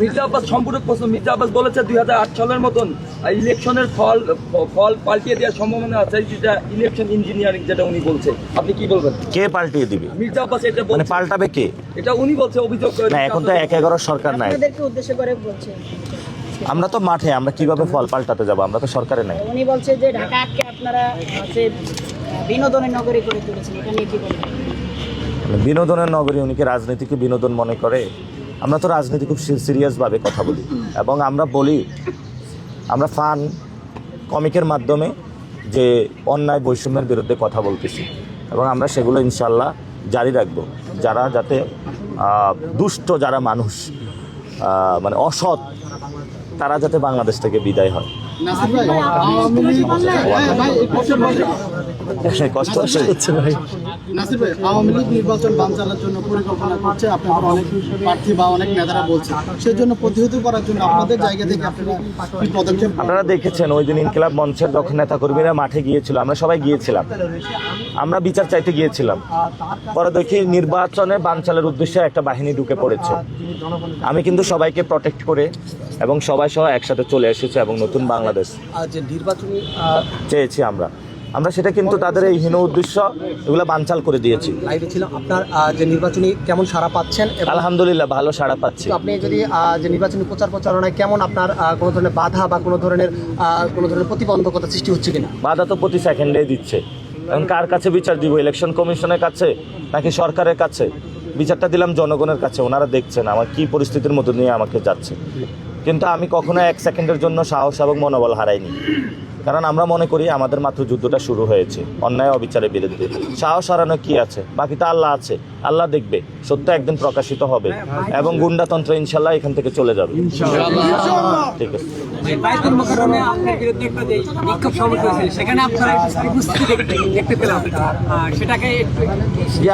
মির্জা আব্বাস সম্পূর্ণ প্রশ্ন। মির্জা আব্বাস বলেছে দুই সালের মতন ইলেকশনের ফল ফল পাল্টিয়ে দেওয়ার সম্ভাবনা আছে যেটা ইলেকশন ইঞ্জিনিয়ারিং যেটা উনি বলছে। আপনি কি বলবেন? কে পাল্টিয়ে দিবে? মির্জা আব্বাস এটা মানে পাল্টাবে কে? এটা উনি বলছে অভিযোগ না এখন তো এক এগারো সরকার নাই। আপনাদেরকে উদ্দেশ্য করে বলছে। আমরা তো মাঠে আমরা কীভাবে ফল পাল্টাতে যাব? আমরা তো সরকারে নাই। উনি বলছে যে ঢাকা আটকে আপনারা বিনোদনের নগরী করে তুলেছেন এটা নিয়ে কি বলবেন? মানে বিনোদনের নগরী উনিকে রাজনীতিকে বিনোদন মনে করে? আমরা তো রাজনীতি খুব সিরিয়াসভাবে কথা বলি। এবং আমরা বলি, আমরা ফান কমিকের মাধ্যমে যে অন্যায় বৈষম্যের বিরুদ্ধে কথা বলতেছি। এবং আমরা সেগুলো ইনশাল্লাহ জারি রাখব। যারা যাতে দুষ্ট যারা মানুষ মানে অসৎ, তারা যাতে বাংলাদেশ থেকে বিদায় হয়। নাসির ভাই আওয়ামী লীগ ভাই একটু বসে। কষ্ট হচ্ছে? ভাই নাসির ভাই আওয়ামী লীগ নির্বাচন বানচালের জন্য পরিকল্পনা করছে আপনারা অনেক প্রার্থী বা অনেক নেতারা বলছে। সেজন্য প্রতিহত করার জন্য আপনাদের জায়গা থেকে আপনারা কি পদক্ষেপ আপনারা দেখেছেন ওই দিন ইনকিলাব মঞ্চের যখন নেতাকর্মীরা মাঠে গিয়েছিল আমরা সবাই গিয়েছিলাম। আমরা বিচার চাইতে গিয়েছিলাম। পরে দেখি নির্বাচনে বানচালের উদ্দেশ্যে একটা বাহিনী ঢুকে পড়েছে। আমি কিন্তু সবাইকে প্রটেক্ট করে এবং সবাই সহ একসাথে চলে এসেছে এবং নতুন বাংলাদেশ। যে নির্বাচনী চেয়েছি আমরা। আমরা সেটা কিন্তু তাদের এই হীন উদ্দেশ্য এগুলো বানচাল করে দিয়েছি। লাইভে ছিলাম। আপনার যে নির্বাচনী কেমন সাড়া পাচ্ছেন আলহামদুলিল্লাহ ভালো সাড়া পাচ্ছি। আপনি যদি যে নির্বাচনী প্রচার প্রচারণায় কেমন আপনার কোনো ধরনের বাধা বা কোনো ধরনের কোনো ধরনের প্রতিবন্ধকতা সৃষ্টি হচ্ছে কিনা? বাধা তো প্রতি সেকেন্ডে দিচ্ছে। এখন কার কাছে বিচার দিব? ইলেকশন কমিশনের কাছে নাকি সরকারের কাছে? বিচারটা দিলাম জনগণের কাছে ওনারা দেখছেন। আমার কি পরিস্থিতির মধ্যে নিয়ে আমাকে যাচ্ছে। কিন্তু আমি কখনো এক সেকেন্ডের জন্য সাহস এবং মনোবল হারাইনি। কারণ আমরা মনে করি আমাদের মাত্র যুদ্ধটা শুরু হয়েছে অন্যায় অবিচারের বিরুদ্ধে। সাহস হারানো কি আছে? বাকি তো আল্লাহ আছে। আল্লাহ দেখবে সত্য একদিন প্রকাশিত হবে এবং গুন্ডাতন্ত্র ইনশাল্লাহ এখান থেকে চলে যাবে। ঠিক আছে।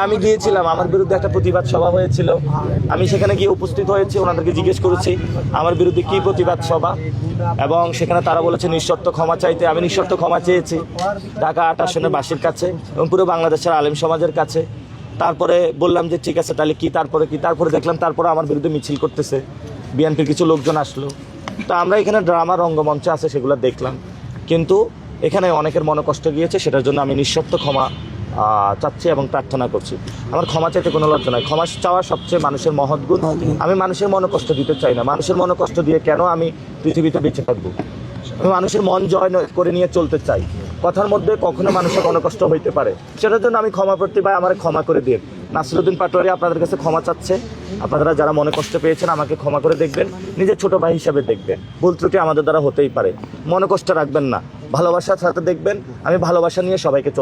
আমি গিয়েছিলাম আমার বিরুদ্ধে একটা প্রতিবাদ সভা হয়েছিল। আমি সেখানে গিয়ে উপস্থিত হয়েছি ওনাদেরকে জিজ্ঞেস করেছি আমার বিরুদ্ধে কি প্রতিবাদ সভা? এবং সেখানে তারা বলেছে, নিঃশর্ত ক্ষমা চাইতে। আমি নিঃশর্ত ক্ষমা চেয়েছি ঢাকা আট আসনের বাসীর কাছে এবং পুরো বাংলাদেশের আলেম সমাজের কাছে। তারপরে বললাম যে, ঠিক আছে, তাহলে কি, তারপরে কি? তারপরে দেখলাম, তারপরে আমার বিরুদ্ধে মিছিল করতেছে। বিএনপির কিছু লোকজন আসলো। তো আমরা এখানে ড্রামা রঙ্গমঞ্চ আছে, সেগুলো দেখলাম। কিন্তু এখানে অনেকের মনে কষ্ট গিয়েছে, সেটার জন্য আমি নিঃশর্ত ক্ষমা চাচ্ছি এবং প্রার্থনা করছি। আমার ক্ষমা চাইতে কোনো লজ্জা নাই। ক্ষমা চাওয়া সবচেয়ে মানুষের মহৎ গুণ। আমি মানুষের মনে কষ্ট দিতে চাই না। মানুষের মনে কষ্ট দিয়ে কেন আমি পৃথিবীতে বেঁচে থাকব? আমি মানুষের মন জয় করে নিয়ে চলতে চাই। কথার মধ্যে কখনো মানুষের কোনো কষ্ট হইতে পারে। সেটার জন্য আমি ক্ষমা করতে পাই, আমার ক্ষমা করে দিন নাসিরুদ্দিন পাটোয়ারি আপনাদের কাছে ক্ষমা চাচ্ছে। আপনারা যারা মনে কষ্ট পেয়েছেন, আমাকে ক্ষমা করে দেখবেন। নিজের ছোট ভাই হিসাবে দেখবেন। ভুল ত্রুটি আমাদের দ্বারা হতেই পারে। মনে কষ্ট রাখবেন না। ভালোবাসার সাথে দেখবেন। আমি ভালোবাসা নিয়ে সবাইকে চলতে